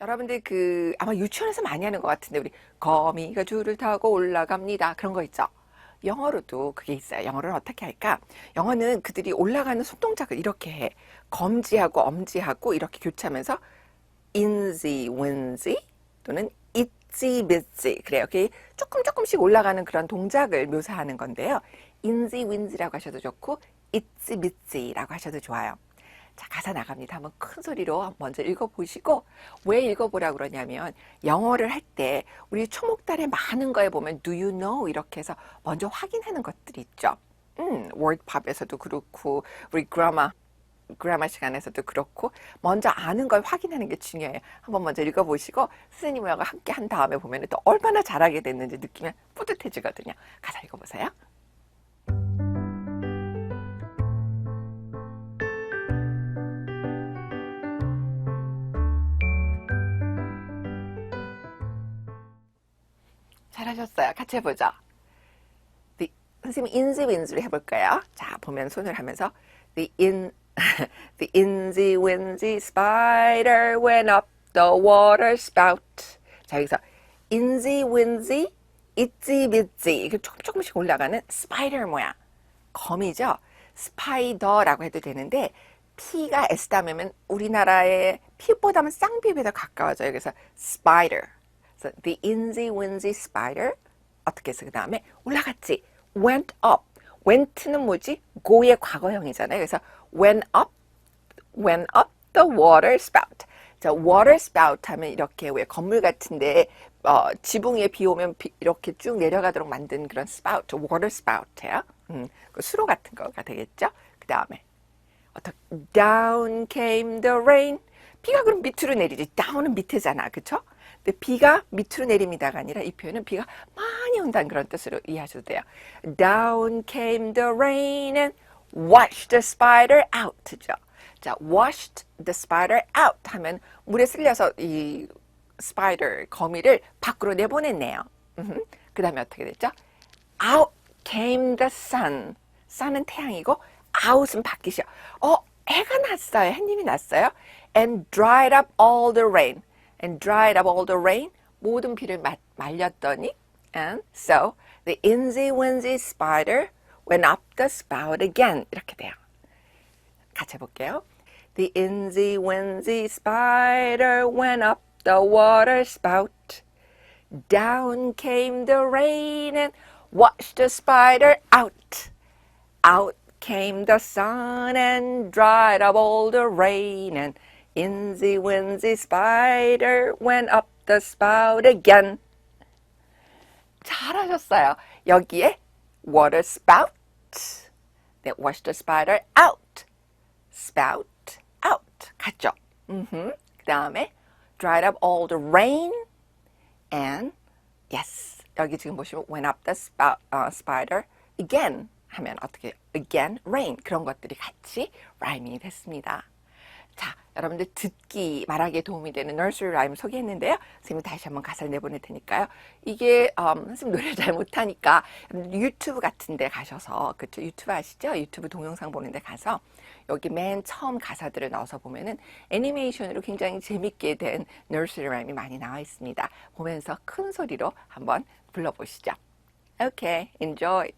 여러분들 그 아마 유치원에서 많이 하는 것 같은데 우리 거미가 줄을 타고 올라갑니다. 그런 거 있죠. 영어로도 그게 있어요. 영어로는 어떻게 할까? 영어는 그들이 올라가는 손동작을 이렇게 해. 검지하고 엄지하고 이렇게 교차하면서 인지, 윈지 또는 있지, 믿지 그래요. 이렇게 조금 조금씩 올라가는 그런 동작을 묘사하는 건데요. 인지, 윈지라고 하셔도 좋고 있지, 믿지라고 하셔도 좋아요. 자, 가사 나갑니다. 한번 큰 소리로 먼저 읽어보시고, 왜 읽어보라 그러냐면, 영어를 할 때, 우리 초목달에 많은 거에 보면, do you know? 이렇게 해서 먼저 확인하는 것들이 있죠. 음, 워드팝에서도 그렇고, 우리 그라마, 그라마 시간에서도 그렇고, 먼저 아는 걸 확인하는 게 중요해요. 한번 먼저 읽어보시고, 선생님하고 함께 한 다음에 보면 또 얼마나 잘하게 됐는지 느끼면 뿌듯해지거든요. 가사 읽어보세요. 잘하셨어요. 같이 해보죠. The, 선생님 인지 윈지를 해볼까요? 자 보면 손을 하면서 The in The inzy winzy spider went up the water spout. 자 여기서 inzy winzy 있지 믿지 이게 조금 조금씩 올라가는 스파이더 뭐야? 거미죠. 스파이더라고 해도 되는데 T가 S 다음에면 우리나라의 피보다는 쌍비에 더 가까워져요. 그래서 spider. The inzy winzy spider 어떻게 해서 그 다음에 올라갔지. went up. went는 뭐지? go의 과거형이잖아요. 그래서 went up, went up the water spout. 자, water spout 하면 이렇게 왜 건물 같은데 어, 지붕 위에 비 오면 비- 이렇게 쭉 내려가도록 만든 그런 spout, water spout예요. 음, 그 수로 같은 거가 되겠죠. 그 다음에 어떻게 down came the rain. 비가 그럼 밑으로 내리지. down은 밑에잖아. 그쵸? 근데 비가 밑으로 내립니다가 아니라 이 표현은 비가 많이 온다는 그런 뜻으로 이해하셔도 돼요. down came the rain and washed the spider out죠. 자, washed the spider out 하면 물에 쓸려서 이 spider 거미를 밖으로 내보냈네요. 그 다음에 어떻게 됐죠? out came the sun. sun은 태양이고 out은 밖이죠. 어, 해가 났어요. 해님이 났어요. and dried up all the rain. and dried up all the rain. 모든 비를 마, 말렸더니 and so the inzy winzy spider went up the spout again. 이렇게 돼요. 같이 해볼게요. The inzy winzy spider went up the water spout. Down came the rain and washed the spider out. Out came the sun and dried up all the rain. And inzy winzy spider went up the spout again. 잘하셨어요. 여기에 water spout that washed the spider out. spout out. 같죠? 그 다음에 dried up all the rain and yes 여기 지금 보시면 went up the spout, 어, spider again 하면 어떻게 again rain 그런 것들이 같이 라이밍이 됐습니다. 자, 여러분들 듣기, 말하기에 도움이 되는 nursery rhyme 소개했는데요. 선생님이 다시 한번 가사를 내보낼 테니까요. 이게 음, 선생님 노래를 잘 못하니까 유튜브 같은 데 가셔서 그쵸 유튜브 아시죠? 유튜브 동영상 보는 데 가서 여기 맨 처음 가사들을 넣어서 보면은 애니메이션으로 굉장히 재밌게 된 nursery rhyme이 많이 나와 있습니다. 보면서 큰 소리로 한번 불러보시죠. Okay, enjoy.